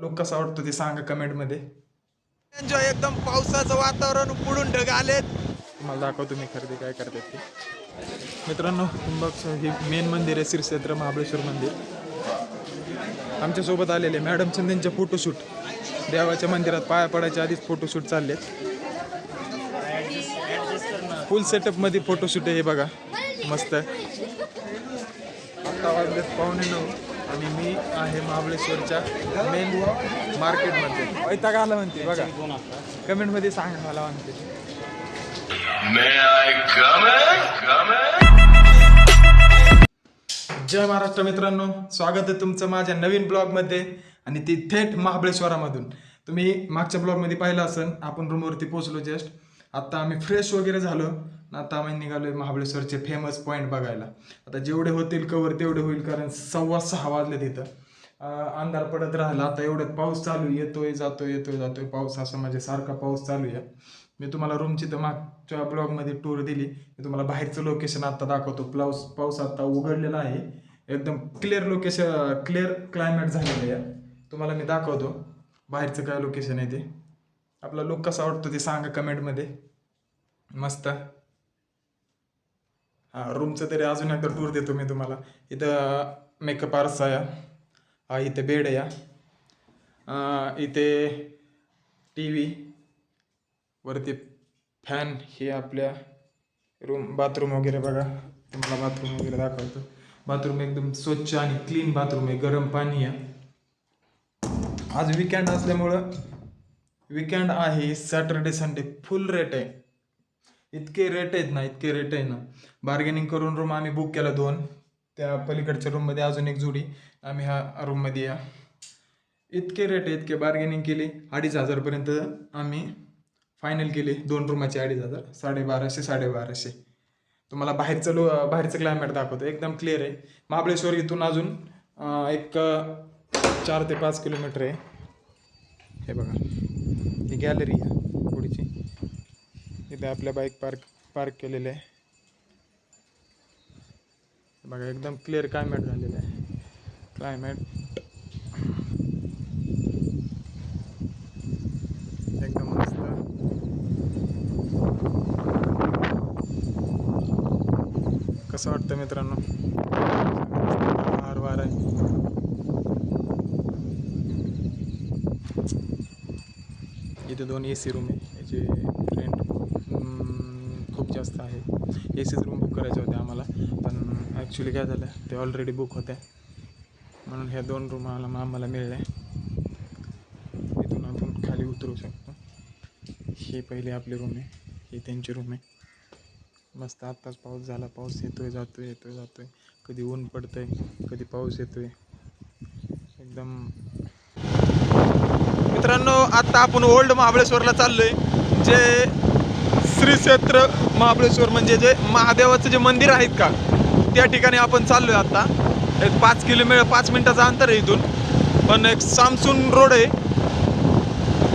लोक कसा वाटतो ते सांगा कमेंटमध्ये. एन्जॉय एकदम पावसाचं वातावरण पुढून ढग आलेत. तुम्हाला दाखवतो मी खरेदी काय करतात ते. मित्रांनो कुंभक्ष हे मेन मंदिर आहे श्री क्षेत्र महाबळेश्वर मंदिर. आमच्यासोबत आलेले मॅडम चंदेंचे फोटोशूट देवाच्या मंदिरात पाया पडायच्या आधीच फोटोशूट चालले फुल सेटअपमध्ये फोटोशूट आहे हे बघा. मस्त आत्ता वाजलेत पावणे नऊ आणि मी आहे महाबळेश्वरच्या मेन मार्केटमध्ये वैताग आला म्हणते बघा. कमेंटमध्ये सांगा मला म्हणते? जय महाराष्ट्र मित्रांनो स्वागत आहे तुमचं माझ्या नवीन ब्लॉगमध्ये आणि ती थेट महाबळेश्वरामधून. तुम्ही मागच्या ब्लॉगमध्ये पाहिलं असेल आपण रूमवरती पोहोचलो जस्ट आता आम्ही फ्रेश वगैरे झालो. आता आम्ही निघालोय महाबळेश्वरचे फेमस पॉईंट बघायला. आता जेवढे होतील कवर तेवढे होईल कारण सव्वा सहा वाजले तिथं अंधार पडत राहिला. आता एवढ्यात पाऊस चालू येतोय जातोय येतोय जातोय. पाऊस असं म्हणजे सारखा पाऊस चालू आहे. मी तुम्हाला रूमची तर मागच्या ब्लॉगमध्ये टूर दिली. मी तुम्हाला बाहेरचं लोकेशन आता दाखवतो. पाऊस पाऊस आता उघडलेला आहे. एकदम क्लिअर लोकेशन क्लिअर क्लायमेट झालेलं आहे. तुम्हाला मी दाखवतो. बाहेरचं काय लोकेशन आहे ते. आपला लुक कसा वाटतो ते सांगा कमेंटमध्ये मस्त. हां रूमचं तरी अजून एकदा टूर देतो मी तुम्हाला. इथं मेकअप आरसा या हा इथे बेड या इथे टी व्ही वरती फॅन हे आपल्या रूम बाथरूम वगैरे बघा. तुम्हाला बाथरूम वगैरे दाखवतो. बाथरूम एकदम स्वच्छ आणि क्लीन बाथरूम आहे. गरम पाणी आहे. आज विकेंड असल्यामुळं विकेंड आहे सॅटर्डे संडे फुल रेट आहे. इतके रेट आहेत ना इतके रेट आहे ना. बार्गेनिंग करून रूम आम्ही बुक केला दोन. त्या पलीकडच्या रूममध्ये अजून एक जोडी. आम्ही ह्या रूममध्ये या. इतके रेट आहे इतके बार्गेनिंग केली. अडीच हजारपर्यंत आम्ही फायनल केली. दोन रूमाचे अडीच हजार. साडेबाराशे साडेबाराशे. तुम्हाला बाहेरचं लो बाहेरचं क्लायमेट दाखवतो. एकदम क्लिअर आहे. महाबळेश्वर इथून अजून एक चार ते पाच किलोमीटर आहे. हे बघा. गॅलरी आहे पुढची. इथे आपल्या बाईक पार्क पार्क केलेले आहे. बघा एकदम क्लिअर क्लायमेट झालेलं आहे. क्लायमेट एकदम मस्त. कसं वाटतं मित्रांनो? फार वार आहे इथे दोन ए सी रूम आहे. याचे रेंट खूप जास्त आहे. ए सीच रूम बुक करायचे होते आम्हाला पण ॲक्च्युली काय झालं ते ऑलरेडी बुक होते म्हणून ह्या दोन रूम आम्हाला आम्हाला मिळल्या. इथून आपण खाली उतरू शकतो. ही पहिली आपली रूम आहे. ही त्यांची रूम आहे. मस्त आत्ताच पाऊस झाला. पाऊस येतोय जातोय येतोय जातोय. कधी ऊन पडतंय कधी पाऊस येतोय. एकदम मित्रांनो आता आपण ओल्ड महाबळेश्वरला चाललोय जे श्री क्षेत्र महाबळेश्वर म्हणजे जे महादेवाचं जे मंदिर आहेत का त्या ठिकाणी आपण चाललोय आता. एक पाच किलोमीटर पाच मिनिटाचं अंतर आहे इथून. पण एक सामसून रोड आहे.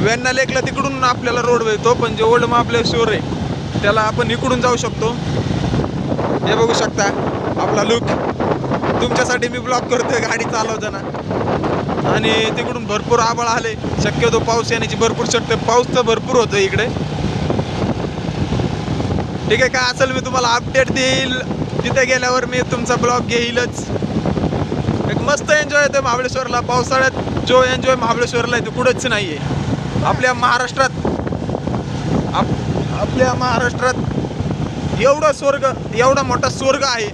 वेण्णा लेकला तिकडून आपल्याला रोड मिळतो पण जे ओल्ड महाबळेश्वर आहे त्याला आपण इकडून जाऊ शकतो. हे बघू शकता आपला लुक तुमच्यासाठी मी ब्लॉक करतोय गाडी चालवताना. आणि तिकडून भरपूर आबळ आले. शक्यतो पाऊस येण्याची भरपूर शक्यता पाऊस तर भरपूर होतं इकडे. ठीक आहे काय असेल मी तुम्हाला अपडेट देईल. तिथे गेल्यावर मी तुमचा ब्लॉग घेईलच. एक मस्त एन्जॉय येतो महाबळेश्वरला. पावसाळ्यात जो एन्जॉय महाबळेश्वरला आहे कुठंच नाही आहे आपल्या महाराष्ट्रात आप आपल्या महाराष्ट्रात एवढा स्वर्ग एवढा मोठा स्वर्ग आहे.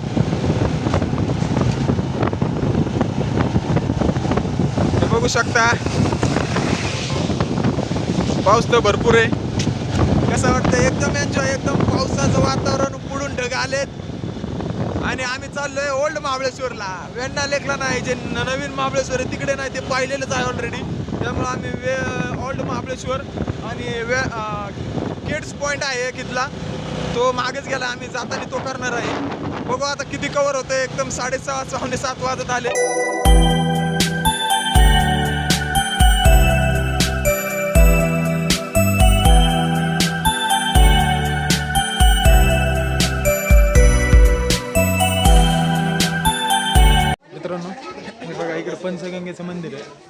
बघू शकता. पाऊस तर भरपूर आहे. कसं वाटतं एकदम एन्जॉय एकदम पावसाचं वातावरण पुढून ढग आलेत. आणि आम्ही चाललोय ओल्ड महाबळेश्वरला वेण्णा लेखला नाही जे नवीन महाबळेश्वर आहे तिकडे नाही ते पाहिलेलंच आहे ऑलरेडी त्यामुळे आम्ही वे ओल्ड महाबळेश्वर आणि वे किड्स पॉईंट आहे एक इथला. तो मागेच गेला आम्ही जाताना तो करणार आहे. बघू आता किती कवर होतं एकदम साडेसहा पावणे सात वाजत आले.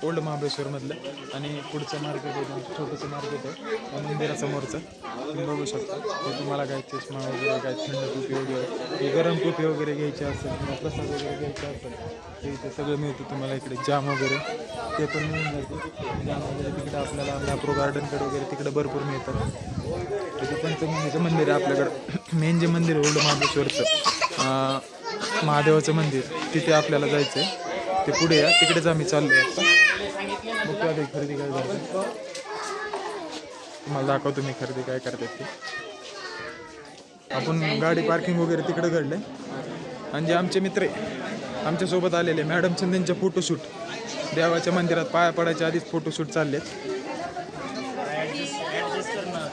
ओल्ड महाबळेश्वरमधलं आणि पुढचं मार्केट आहे छोटंसं मार्केट आहे मंदिरासमोरचं. तुम्ही बघू शकता. ते तुम्हाला काय चष्मा वगैरे काय थंड टोपी वगैरे गरम टोपी वगैरे घ्यायची असेल किंवा प्रसाद वगैरे घ्यायचा असेल ते इथे सगळं मिळतं तुम्हाला इकडे. जाम वगैरे. ते पण मिळून जाते. जाम वगैरे. तिकडे आपल्याला मॅप्रो गार्डनकडे वगैरे तिकडे भरपूर मिळतात. तिथे पंचगंगेचं मंदिर आहे आपल्याकडं मेन जे मंदिर आहे ओल्ड महाबळेश्वरचं महादेवाचं मंदिर तिथे आपल्याला जायचं आहे ते पुढे या. तिकडेच आम्ही चाललो आहे आता. बघतो खरेदी काय करतो तुम्हाला दाखवतो मी खरेदी काय करतात ते. आपण गाडी पार्किंग वगैरे तिकडे घडलंय. आणि जे आमचे मित्र आहे. आमच्यासोबत आलेले मॅडम त्यांच्या फोटोशूट देवाच्या मंदिरात पाया पडायच्या आधीच फोटोशूट चाललेत.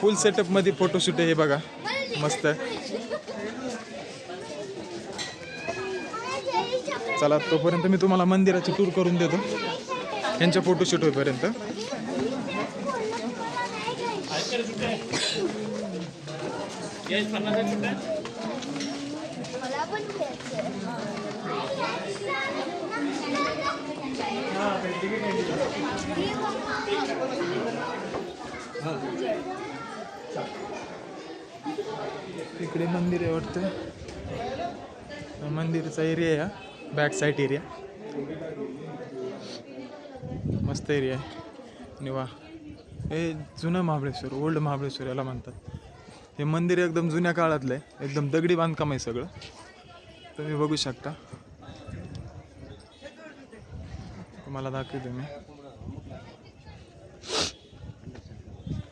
फुल सेटअपमध्ये फोटोशूट आहे हे बघा. मस्त चला तोपर्यंत मी तुम्हाला मंदिराची टूर करून देतो. यांच्या फोटोशूट होईपर्यंत? इकडे मंदिर आहे वाटतं. मंदिरचा एरिया आहे बॅक साईड एरिया मस्त एरिया आहे. आणि वा. हे जुनं महाबळेश्वर ओल्ड महाबळेश्वर याला म्हणतात. हे मंदिर एकदम जुन्या काळातलं आहे. एकदम दगडी बांधकाम आहे सगळं. तुम्ही बघू शकता. तुम्हाला दाखवतो मी.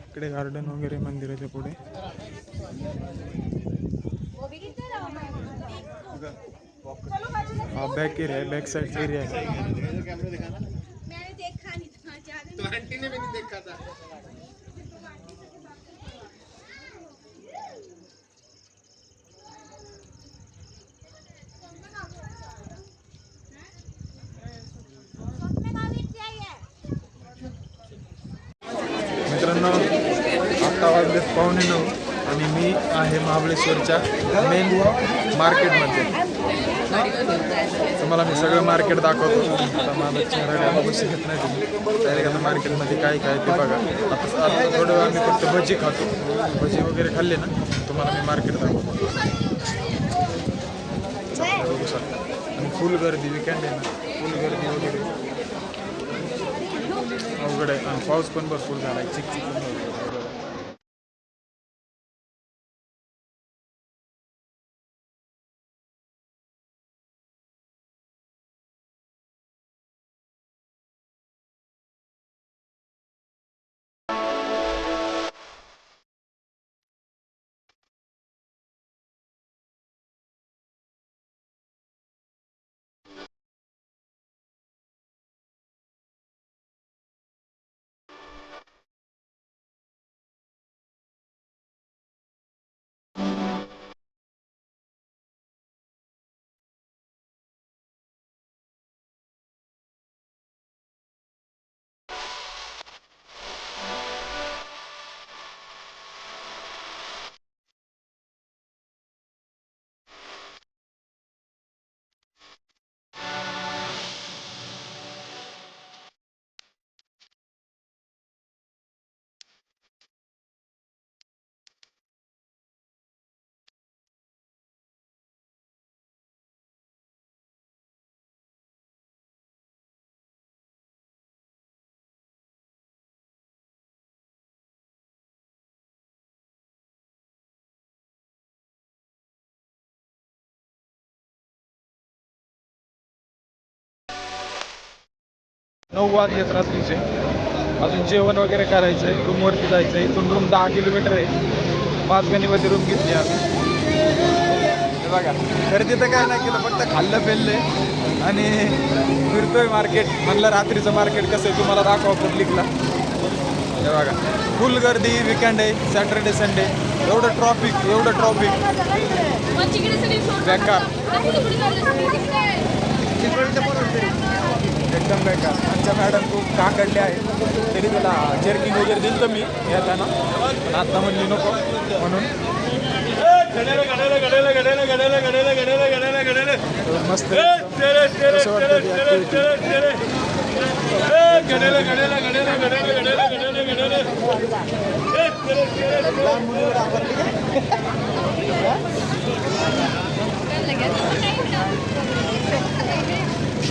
इकडे गार्डन वगैरे मंदिराच्या पुढे. हा बॅक एरिया आहे बॅक साईडचा एरिया आहे. था मित्रांनो आत्ता वाजले पावणे नऊ आणि मी आहे महाबळेश्वरच्या मेन मार्केटमध्ये तुम्हाला मी सगळं मार्केट दाखवतो. आता माझा चेहरा काय बघू शकत नाही तुम्ही. डायरेक्ट आता मार्केटमध्ये काय काय ते बघा. आता आता थोडं आम्ही फक्त भजी खातो. भजी वगैरे खाल्ले ना तुम्हाला मी मार्केट दाखवतो. बघू शकता. आणि फुल गर्दी विकेंड आहे ना फुल गर्दी वगैरे. अवघड आहे. पाऊस पण भरपूर झाला आहे चिक पण नऊ वाजलेत रात्रीचे. अजून जेवण वगैरे करायचं आहे रूमवरती जायचं आहे इथून रूम दहा किलोमीटर आहे. पाचगणीमध्ये रूम घेतली आम्ही. हे बघा. तर काय नाही केलं फक्त खाल्लं पेललंय आणि फिरतोय मार्केट म्हणलं रात्रीचं मार्केट कसं आहे तुम्हाला दाखवा पब्लिकला हे बघा. फुल गर्दी विकेंड आहे सॅटर्डे संडे एवढं ट्रॉफिक एवढं ट्रॉफिक बेकार एकदम बेकार आमच्या मॅडम खूप काकडले आहे तरी त्याला जर्किंग वगैरे दिलं तर मी येताना पण आत्ता म्हणली नको म्हणून मस्त एकदम. वाटतं ती activity?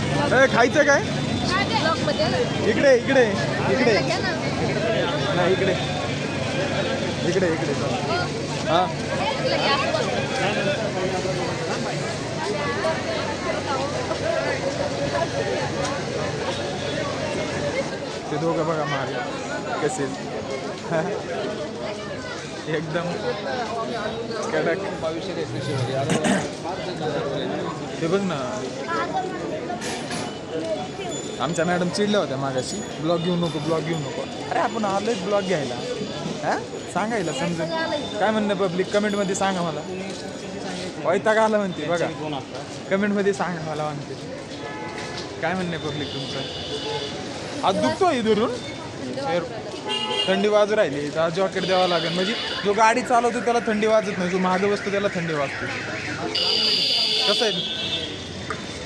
ए, खायचं काय? इकडे इकडे इकडे. नाही इकडे. इकडे इकडे. हा. ते दोघं बघा मार कसे एकदम कडक. ते बघ ना. आमच्या मॅडम चिडल्या होत्या मागाशी. ब्लॉग घेऊ नको ब्लॉग घेऊ नको. अरे आपण आलोच ब्लॉग घ्यायला. हा? सांगायला समजून. काय म्हणणं पब्लिक? कमेंटमध्ये सांगा मला. वैताग आला म्हणते बघा. कमेंटमध्ये सांगा मला म्हणते. काय म्हणणं आहे पब्लिक तुमचं? आज दुखतो इधरून. थंडी वाजू राहिली तर जॉकेट द्यावं लागेल. म्हणजे जो गाडी चालवतो त्याला थंडी वाजत नाही जो मागं बसतो त्याला थंडी वाजते. कसं आहे?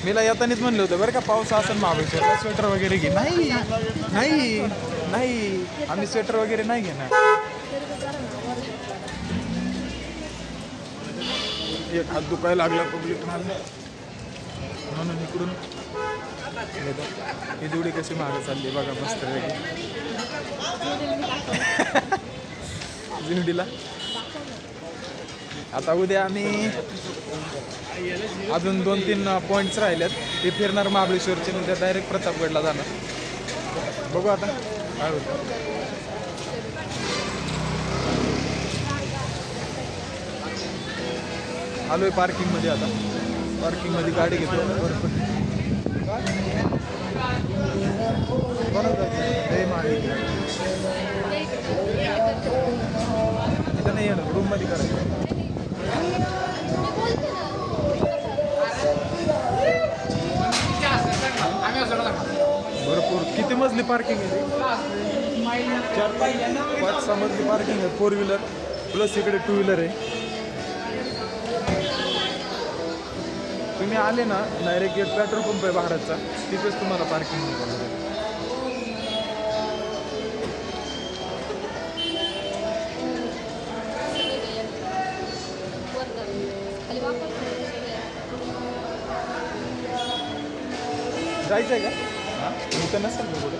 मीला येतानीच म्हणलं होतं बरं का पाऊस असेल महाबळेश्वरला स्वेटर वगैरे घे. नाही नाही नाही आम्ही स्वेटर वगैरे नाही घेणार. एक हात दुखायला लागला पब्लिक म्हणून इकडून ही जोडी कशी मागे चालली बघा मस्त वेगळी झिंडीला आता उद्या आम्ही अजून दोन तीन पॉईंट्स राहिलेत ते फिरणार महाबळेश्वरचे नंतर डायरेक्ट प्रतापगडला जाणार. बघू आता. काय होतं आलोय पार्किंगमध्ये आता पार्किंगमध्ये गाडी घेतो बरोबर हे नाही येणार. रूममध्ये करायचं. भरपूर. किती मजली पार्किंग आहे? चार पाच. सहा मजली पार्किंग आहे. फोर व्हीलर प्लस इकडे टू व्हीलर आहे. तुम्ही आले ना डायरेक्ट गेट पेट्रोल पंप आहे भारतचा. तिथेच तुम्हाला पार्किंग मिळणार जायचं आहे का? हां इथं नसेल ना कुठे